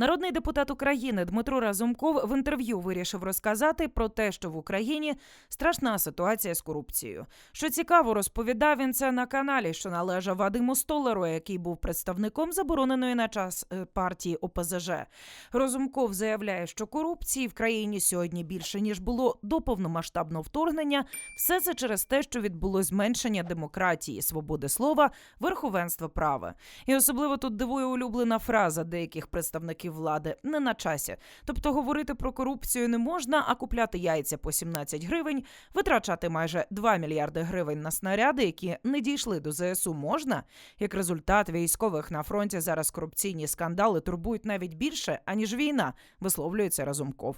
Народний депутат України Дмитро Разумков в інтерв'ю вирішив розказати про те, що в Україні страшна ситуація з корупцією. Що цікаво, розповідав він це на каналі, що належав Вадиму Столару, який був представником забороненої на час е, партії ОПЗЖ. Розумков заявляє, що корупції в країні сьогодні більше ніж було до повномасштабного вторгнення. Все це через те, що відбулось зменшення демократії, свободи слова, верховенства права. І особливо тут дивує улюблена фраза деяких представників влади не на часі. Тобто говорити про корупцію не можна, а купляти яйця по 17 гривень, витрачати майже 2 мільярди гривень на снаряди, які не дійшли до ЗСУ, можна. Як результат, військових на фронті зараз корупційні скандали турбують навіть більше, аніж війна, висловлюється Разумков.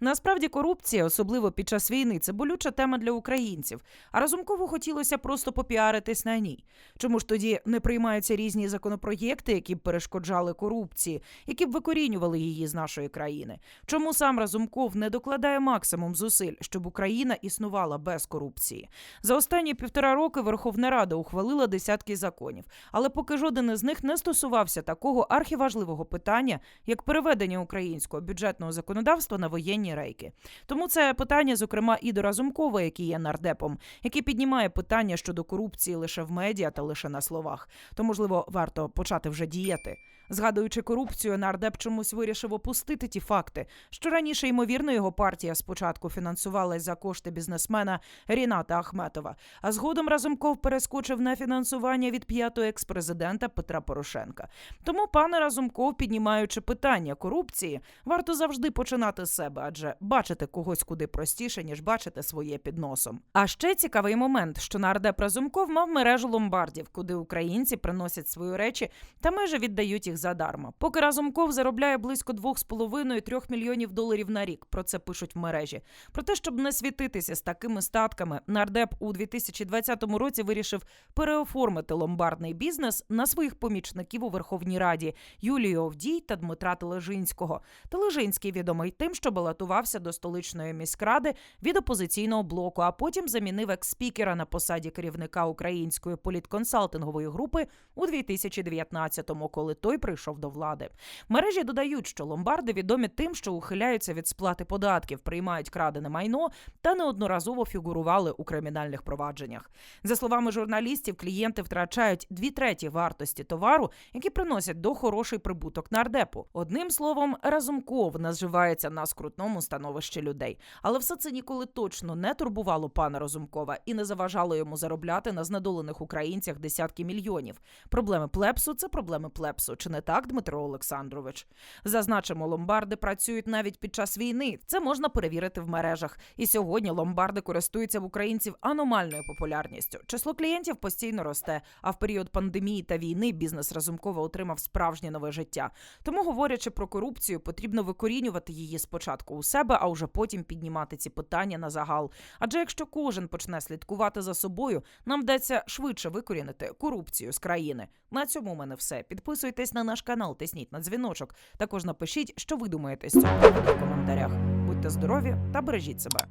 Насправді корупція, особливо під час війни, це болюча тема для українців. А Разумкову хотілося просто попіаритись на ній. Чому ж тоді не приймаються різні законопроєкти, які б перешкоджали корупції, які б викорінювали її з нашої країни? Чому сам Разумков не докладає максимум зусиль, щоб Україна існувала без корупції? За останні півтора роки Верховна Рада ухвалила десятки законів, але поки жоден із них не стосувався такого архіважливого питання, як переведення українського бюджетного законодавства на воєнні рейки. Тому це питання, зокрема, і до Разумкова, який є нардепом, який піднімає питання щодо корупції лише в медіа та лише на словах. То можливо варто почати вже діяти. Згадуючи корупцію, нардеп чомусь вирішив опустити ті факти, що раніше, ймовірно, його партія спочатку фінансувалась за кошти бізнесмена Ріната Ахметова, а згодом Разумков перескочив на фінансування від п'ятого експрезидента Петра Порошенка. Тому, пане Разумков, піднімаючи питання корупції, варто завжди починати з себе, адже бачити когось куди простіше, ніж бачити своє під носом. А ще цікавий момент, що нардеп Разумков мав мережу ломбардів, куди українці приносять свої речі та майже віддають їх задарма. Поки Разумков заробляє близько 2,5-3 мільйонів доларів на рік. Про це пишуть в мережі. Про те, щоб не світитися з такими статками, нардеп у 2020 році вирішив переоформити ломбардний бізнес на своїх помічників у Верховній Раді Юлію Овдій та Дмитра Тележинського. Тележинський відомий тим, що балотувався до столичної міськради від опозиційного блоку, а потім замінив екс-спікера на посаді керівника української політконсалтингової групи у 2019-му, коли той прийшов до влади. Мережі додають, що ломбарди відомі тим, що ухиляються від сплати податків, приймають крадене майно та неодноразово фігурували у кримінальних провадженнях. За словами журналістів, клієнти втрачають дві треті вартості товару, які приносять до хороший прибуток нардепу. Одним словом, разумков наживається на скрутному становищі людей. Але все це ніколи точно не турбувало пана Разумкова і не заважало йому заробляти на знедолених українцях десятки мільйонів. Проблеми плепсу це проблеми плепсу. Чи не так, Дмитро Олександрович? Зазначимо, ломбарди працюють навіть під час війни. Це можна перевірити в мережах. І сьогодні ломбарди користуються в українців аномальною популярністю. Число клієнтів постійно росте. А в період пандемії та війни бізнес Разумкова отримав справжнє нове життя. Тому, говорячи про корупцію, потрібно викорінювати її спочатку у себе, а вже потім піднімати ці питання на загал. Адже якщо кожен почне слідкувати за собою, нам вдасться швидше викорінити корупцію з країни. На цьому у мене все. Підписуйтесь на наш канал, тисніть на дзвіночок. Також напишіть, що ви думаєте з цього в коментарях. Будьте здорові та бережіть себе.